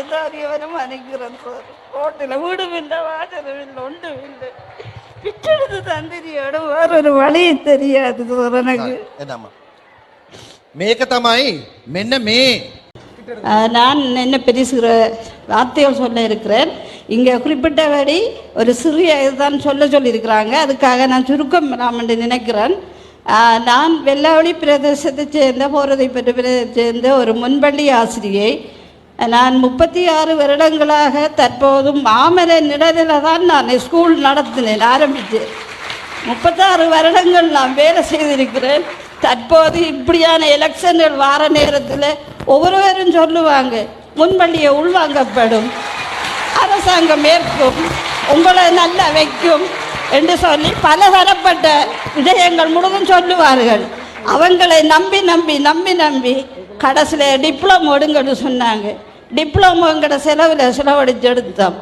എല്ലാവരും അനുഗ്രഹം സാർ റോട്ടിൽ വീടുമില്ല വാചനമില്ല ഒന്നുമില്ല പിറ്റെടുത്ത് തന്തിരിയാണ് വേറൊരു വഴിയും തരിയാത് സാർ എനിക്ക് மேகத்தமாய் மென்னமே நான் என்ன பெரிய சிறு வார்த்தைகள் சொல்ல இருக்கிறேன். இங்கே குறிப்பிட்டபடி ஒரு சிறிய இதுதான் சொல்ல சொல்லியிருக்கிறாங்க. அதுக்காக நான் சுருக்கம் நான் என்று நினைக்கிறேன். நான் வெள்ளாவளி பிரதேசத்தை சேர்ந்த போகிறதை பெற்ற பிரதேசத்தை சேர்ந்த ஒரு முன்பள்ளி ஆசிரியை நான் முப்பத்தி ஆறு வருடங்களாக தற்போதும் மாமரை நிழலில் தான் நான் ஸ்கூல் நடத்தினேன் ஆரம்பித்தேன் முப்பத்தாறு வருடங்கள் நான் வேலை செய்திருக்கிறேன். தற்போது இப்படியான எலெக்ஷன்கள் வார நேரத்தில் ஒவ்வொருவரும் சொல்லுவாங்க முன்பள்ளியை உள்வாங்கப்படும். அரசாங்கம் ஏற்கும். உங்களை நல்லா வைக்கும். என்று சொல்லி பல தரப்பட்ட விடயங்கள் முழுதும் சொல்லுவார்கள். அவங்களை நம்பி நம்பி நம்பி நம்பி கடைசியில் டிப்ளமோ எடுங்கன்னு சொன்னாங்க. டிப்ளமோங்கிற செலவில் செலவழிச்சு எடுத்தோம்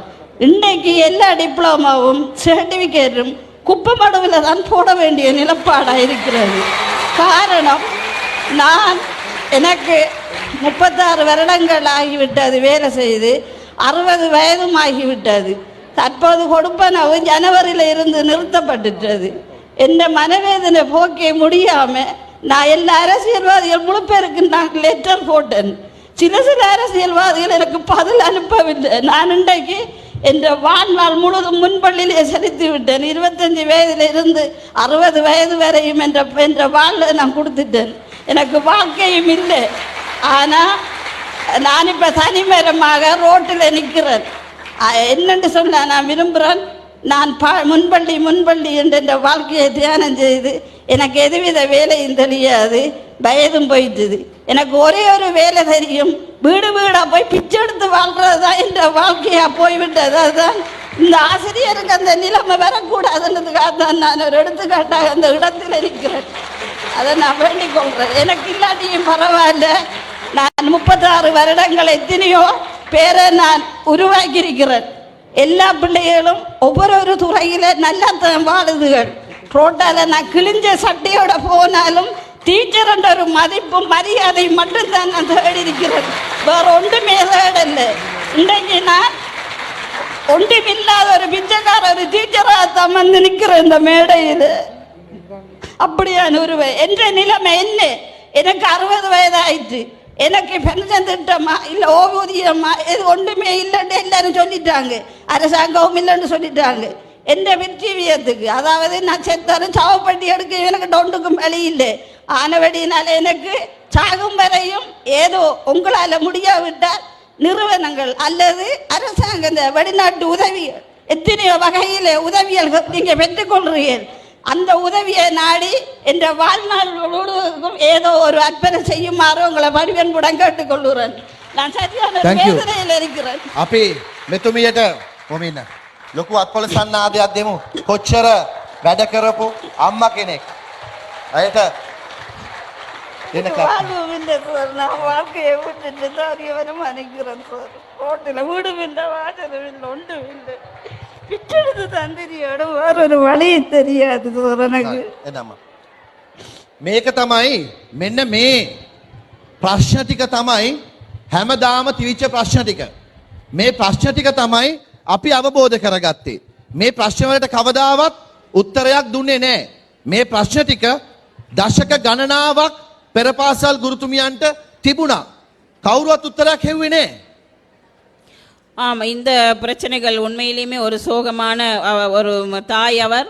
இன்னைக்கு எல்லா டிப்ளமாவும் சர்டிஃபிகேட்டும் குப்பமடுவில் தான் போட வேண்டிய நிலப்பாடாக இருக்கிறது. காரணம் நான் எனக்கு முப்பத்தாறு வருடங்கள் ஆகிவிட்டது வேலை செய்து அறுபது வயதும் ஆகிவிட்டது. தற்போது கொடுப்பனவு ஜனவரியில் இருந்து நிறுத்தப்பட்டுட்டது. என் மனவேதனை போக்க முடியாமல் நான் எல்லா அரசியல்வாதிகள் முழுப்பேருக்கு நான் லெட்டர் போட்டேன். சில சில அரசியல்வாதிகள் எனக்கு பதில் அனுப்பவில்லை. நான் இன்றைக்கு என்ற வாழ்நாள் முழுதும் முன்பள்ளியிலே செலுத்தி விட்டேன். இருபத்தஞ்சி வயதில் இருந்து அறுபது வயது வரையும் என்ற என்ற வாழ்வை நான் கொடுத்துட்டேன். எனக்கு வாழ்க்கையும் இல்லை. ஆனால் நான் இப்போ தனிமரமாக ரோட்டில் நிற்கிறேன் என்னென்று சொல்ல நான் விரும்புகிறேன் நான் பா முன்பள்ளி முன்பள்ளி என்ற இந்த வாழ்க்கையை தியானம் செய்து எனக்கு எதுவித வேலையும் தெரியாது வயதும் போயிட்டுது. எனக்கு ஒரே ஒரு வேலை தெரியும் வீடு வீடாக போய் பிச்சை எடுத்து வாழ்கிறது தான் என்ற வாழ்க்கையாக போய்விட்டது. அதுதான் இந்த ஆசிரியருக்கு அந்த நிலைமை வரக்கூடாதுன்றதுக்காக தான் நான் ஒரு எடுத்துக்காட்டாக அந்த இடத்தில் இருக்கிறேன். அதை நான் வேண்டிக் கொள்கிறேன் எனக்கு இல்லாட்டியும் பரவாயில்ல. நான் முப்பத்தாறு வருடங்கள் எத்தனையோ பேரை நான் உருவாக்கியிருக்கிறேன். எல்லா பிள்ளைகளும் ஒவ்வொரு ஒரு துறையில நல்லா தான் வாழுதுகள். ரோட்டால் நான் கிழிஞ்ச சட்டையோட போனாலும் டீச்சர் என்ற ஒரு மதிப்பும் மரியாதையும் மட்டும்தான் நான் தேடி இருக்கிறேன் வேற ஒன்றுமே தேடல. இன்றைக்கு நான் ஒன்றுமில்லாத ஒரு பிச்சைக்கார ஒரு டீச்சராக தான் வந்து நிற்கிறேன் இந்த மேடையில். அப்படியான ஒருவன் என்ற நிலைமை என்ன? எனக்கு அறுபது வயதாயிற்று. எனக்கு பென்ஷன் திட்டமா? இல்லை ஓய்வூதியமா இது ஒன்றுமே இல்லைன்னு எல்லாரும் சொல்லிட்டாங்க. அரசாங்கமும் இல்லைன்னு சொல்லிட்டாங்க. எந்த வெற்றிவியத்துக்கு அதாவது நான் செத்தாலும் சாவப்பட்டி எடுக்க எனக்கு டொண்டுக்கும் வழி இல்லை. ஆனவடினால எனக்கு சாகும் வரையும் ஏதோ உங்களால் முடியாவிட்டால் நிறுவனங்கள் அல்லது அரசாங்க இந்த வெளிநாட்டு உதவிகள் எத்தனையோ வகையில் உதவிகள் நீங்கள் பெற்றுக்கொள்கிறீர்கள். அந்த உதவியை நாடி என்ற வாழ்நாள் முழுவதும் ஏதோ ஒரு அர்ப்பணை செய்யுமாறு உங்களை வடிவன்புடன் கேட்டுக்கொள்கிறேன் நான் சரியான Thank you. வேதனையில் இருக்கிறேன் අපි මෙතුමියට කොමින්න ලොකු අත්පොල සන්නාදයක් දෙමු කොච්චර වැඩ කරපු අම්ම කෙනෙක් ඇයට எனக்கு දෙනක வாழ்வும் இல்லை சார் நான் வாழ்க்கையை விட்டுட்டு தாரியவரும் நினைக்கிறேன் சார் ரோட்டில் வீடும் இல்லை வாசலும் இல்லை ஒன்றும் இல்லை பிச்செடுத்து தந்திரியோட வேற ஒரு வழியும் தெரியாது சார் எனக்கு එනම මේක තමයි මෙන්න මේ ප්‍රශ්න ටික තමයි හැමදාම තිවිච්ච ප්‍රශ්න ටික මේ ප්‍රශ්න ටික තමයි අපි අවබෝධ කරගත්තේ මේ ප්‍රශ්නවලට කවදාවත් උත්තරයක් දුන්නේ නැහැ මේ ප්‍රශ්න ටික දශක ගණනාවක් පෙරපාසල් ගුරුතුමියන්ට තිබුණා කවුරුවත් උත්තරයක් හෙව්වේ නැහැ ஆமாம் இந்த பிரச்சனைகள் உண்மையிலுமே ஒரு சோகமான ஒரு தாய் அவர்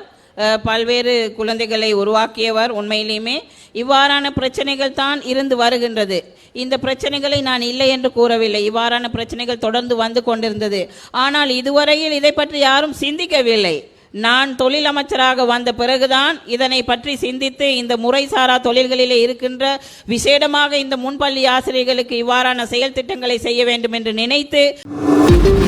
பல்வேறு குழந்தைகளை உருவாக்கியவர் உண்மையிலுமே இவ்வாறான பிரச்சனைகள் தான் இருந்து வருகின்றது. இந்த பிரச்சனைகளை நான் இல்லை என்று கூறவில்லை. இவ்வாறான பிரச்சனைகள் தொடர்ந்து வந்து கொண்டிருந்தது. ஆனால் இதுவரையில் இதை பற்றி யாரும் சிந்திக்கவில்லை. நான் தொழில் அமைச்சராக வந்த பிறகுதான் இதனை பற்றி சிந்தித்து இந்த முறைசாரா தொழில்களிலே இருக்கின்ற விசேடமாக இந்த முன்பள்ளி ஆசிரியர்களுக்கு இவ்வாறான செயல் திட்டங்களை செய்ய வேண்டும் என்று நினைத்து Thank you.